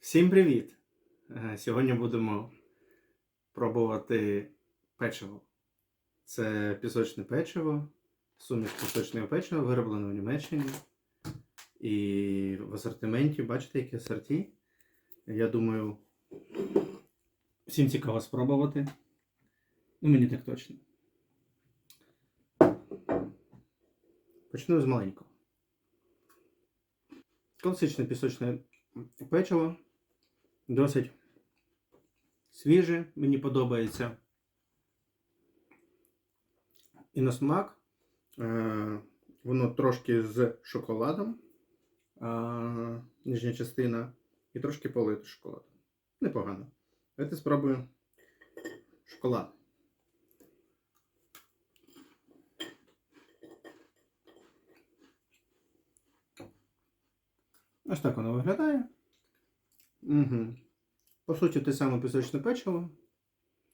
Всім привіт! Е, Сьогодні будемо пробувати печиво. Це пісочне печиво, суміш пісочного печива, вироблено в Німеччині. І в асортименті, бачите, які асорті. Я думаю, всім цікаво спробувати. Ну, мені так точно. Почну з маленького. Класичне пісочне печиво. Досить свіже, мені подобається. І на смак е, воно трошки з шоколадом, нижня частина, і трошки полито шоколадом. Непогано. Давайте спробую шоколад. Ось так воно виглядає. Угу. По суті, те саме пісочне печиво,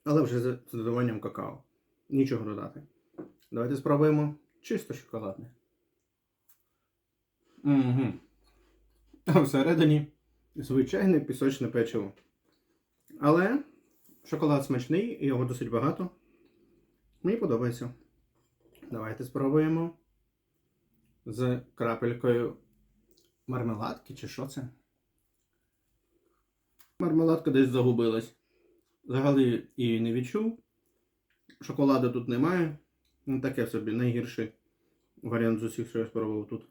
але вже з додаванням какао. Нічого додати. Давайте спробуємо чисто шоколадне. Угу. А всередині звичайне пісочне печиво. Але шоколад смачний, його досить багато. Мені подобається. Давайте спробуємо з крапелькою мармеладки чи що це? Мармеладка десь загубилась. Взагалі і не відчув. Шоколаду тут немає. Ну, таке собі найгірший варіант з усіх, що я спробував тут.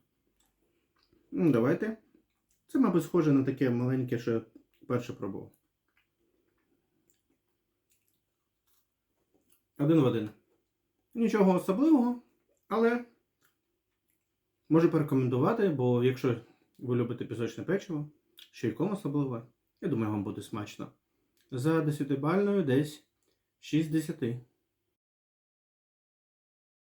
Ну, давайте. Це, мабуть, схоже на таке маленьке, що я перше пробував. Один в один. Нічого особливого, але можу порекомендувати, бо якщо ви любите пісочне печиво, ще й кому особливо, я думаю, вам буде смачно. За 10-бальною десь 6 з 10.